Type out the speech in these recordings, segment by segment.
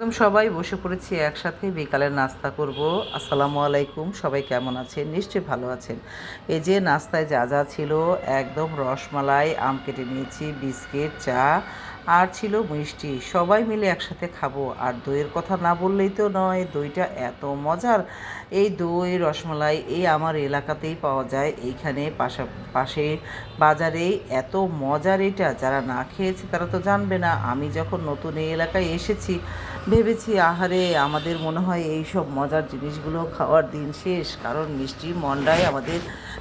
একদম সবাই বসে পড়েছি, একসাথে বিকালের নাস্তা করব। আসসালামু আলাইকুম, সবাই কেমন আছেন? নিশ্চয়ই ভালো আছেন। এই যে নাস্তায় যা যা ছিল, একদম রসমালাই, আম কেটে নিয়েছি, বিস্কিট, চা আর ছিল মিষ্টি। সবাই মিলে একসাথে খাব। আর দইয়ের কথা না বললেই তো নয়, দইটা এত মজার। এই দই, রসমালাই, এই আমার এলাকাতেই পাওয়া যায়। এইখানে পাশা পাশে বাজারে এত মজার এটা। যারা না খেয়েছে তারা তো জানবে না। আমি যখন নতুন এই এলাকায় এসেছি, ভেবেছি, আহারে, আমাদের মনে হয় এই সব মজার জিনিসগুলো খাওয়ার দিন শেষ। কারণ মিষ্টি মন্ডায় আমাদের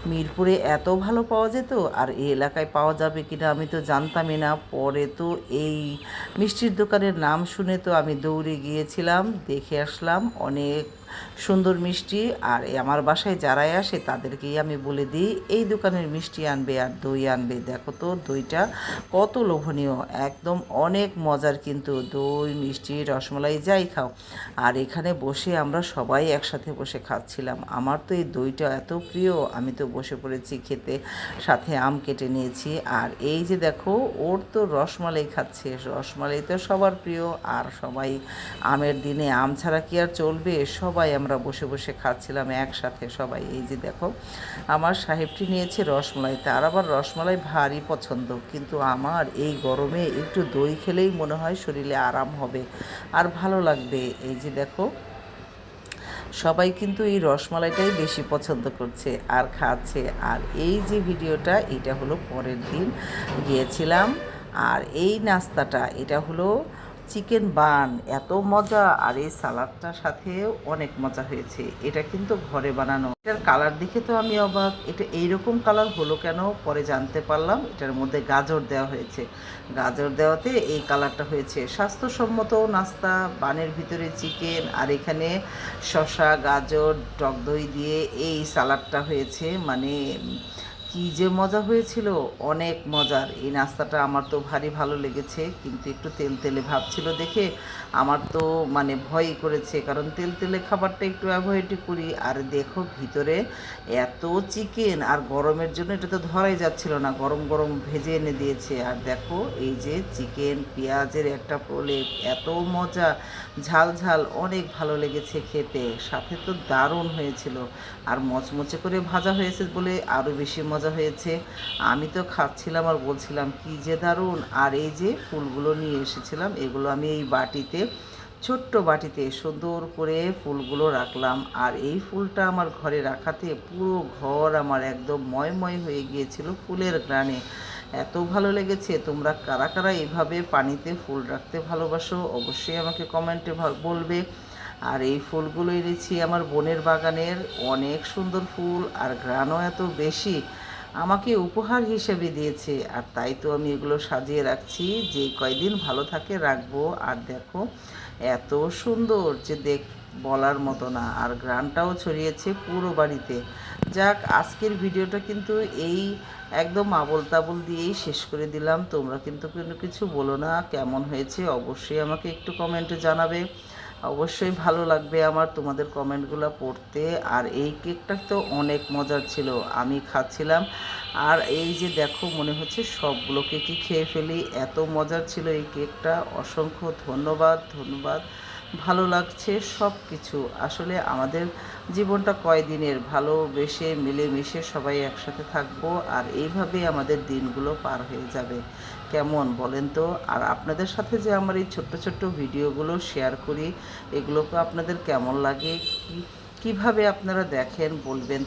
মিরপুরে এত ভালো পাওয়া যেত। আর এই এলাকায় পাওয়া যাবে কিনা আমি তো জানতামই না। পরে তো এই মিষ্টির দোকানের নাম শুনে তো আমি দৌড়ে গিয়েছিলাম দেখে আসলাম অনেক সুন্দর মিষ্টি আর আমার বাসায় যারাই আসে তাদেরকেই আমি বলে দিই, এই দোকানের মিষ্টি আনবে আর দই আনবে। দেখো তো দইটা কত লোভনীয়, একদম অনেক মজার কিন্তু দই, মিষ্টি, রসমালাই যাই খাও। আর এখানে বসে আমরা সবাই একসাথে বসে খাচ্ছিলাম। আমার তো এই দইটা এত প্রিয়, আমি তো বসে পড়েছি খেতে, সাথে আম কেটে নিয়েছি। আর এই যে দেখো, ওর তো রসমালাই খাচ্ছে, রসমালাই তো সবার প্রিয়। আর সবাই আমের দিনে আম ছাড়া কি আর চলবে? সবাই আমরা বসে বসে খাচ্ছিলাম একসাথে সবাই। এই যে দেখো, আমার সাহেবটি নিয়েছে রসমালাই। তার আবার রসমালাই ভারী পছন্দ, কিন্তু আমার এই গরমে একটু দই খেলেই মনে হয় শরীরে আরাম হবে আর ভালো লাগবে। এই যে দেখো, সবাই কিন্তু এই রসমালাইটাই বেশি পছন্দ করছে আর খাচ্ছে। আর এই যে ভিডিওটা, এটা হলো পরের দিন গিয়েছিলাম। আর এই নাস্তাটা, এটা হলো চিকেন বান, এত মজা। আর এই সালাদটার সাথে অনেক মজা হয়েছে। এটা কিন্তু ঘরে বানানো। এটার কালার দেখে তো আমি অবাক। এটা এইরকম কালার হলো কেন? পরে জানতে পারলাম। এটার মধ্যে গাজর দেওয়া হয়েছে। গাজর দেওয়াতে এই কালারটা হয়েছে। স্বাস্থ্যসম্মত নাস্তা, বানের ভিতরে চিকেন, আর এখানে শসা, গাজর, টক দই দিয়ে এই সালাডটা হয়েছে। মানে কি যে মজা হয়েছিল, অনেক মজার। এই নাস্তাটা আমার তো ভারী ভালো লেগেছে, কিন্তু একটু তেল তেলে ভাব ছিল দেখে আমার তো মানে ভয়ই করেছে, কারণ তেল তেলে খাবারটা একটু অ্যাভয়েডই করি। আর দেখো ভিতরে এত চিকেন আর গরমের জন্য এটা তো ধরাই যাচ্ছিল না, গরম গরম ভেজে এনে দিয়েছে। আর দেখো এই যে চিকেন পেঁয়াজের একটা প্রলেপ এত মজা, ঝাল ঝাল, অনেক ভালো লেগেছে খেতে। সাথে তো দারুণ হয়েছিল। আর মচমচে করে ভাজা হয়েছে বলে আরও বেশি মজা হয়েছে। আমি তো খাচ্ছিলাম আর বলছিলাম, কি যে দারুণ। আর এই যে ফুলগুলো নিয়ে এসেছিলাম, এগুলো আমি এই বাটিতে, ছোট্ট বাটিতে সুন্দর করে ফুলগুলো রাখলাম। আর এই ফুলটা আমার ঘরে রাখাতে পুরো ঘর আমার একদম ময়ময় হয়ে গিয়েছিল ফুলের গ্রানে এত ভালো লেগেছে। তোমরা কারা কারা এইভাবে পানিতে ফুল রাখতে ভালোবাসো অবশ্যই আমাকে কমেন্টে বলবে। আর এই ফুলগুলো এনেছি আমার বোনের বাগানের অনেক সুন্দর ফুল, আর গ্রানও এত বেশি। আমাকে উপহার হিসেবে দিয়েছে। আর তাই তো আমি এগুলো সাজিয়ে রাখছি। যে কয়দিন ভালো থাকে রাখব। আর দেখো, এত সুন্দর যে দেখ, বলার মতো না। আর গ্রানটাও ছড়িয়েছে পুরো বাড়িতে। যাক, আজকের ভিডিওটা কিন্তু এই একদম আবল তাবল দিয়েই শেষ করে দিলাম। তোমরা কিন্তু কোনো কিছু বলো না। কেমন হয়েছে অবশ্যই আমাকে একটু কমেন্টে জানাবে। অবশ্যই ভালো লাগবে আমার তোমাদের কমেন্টগুলো পড়তে। আর এই কেকটা তো অনেক মজার ছিল, আমি খাচ্ছিলাম। আর এই যে দেখো, মনে হচ্ছে সবগুলো কেকই খেয়ে ফেলি। এত মজার ছিল এই কেকটা। অসংখ্য ধন্যবাদ ধন্যবাদ। ভালো লাগছে সব কিছু আসলে আমাদের জীবনটা কয়দিনের? ভালোবেসে মিলেমিশে সবাই একসাথে থাকব আর এইভাবেই আমাদের দিনগুলো পার হয়ে যাবে। কেমন বলেন তো? আর আপনাদের সাথে যে আমার এই ছোট্ট ছোট্ট ভিডিওগুলো শেয়ার করি এগুলোকে আপনাদের কেমন লাগে? কী, কীভাবে আপনারা দেখেন বলবেন?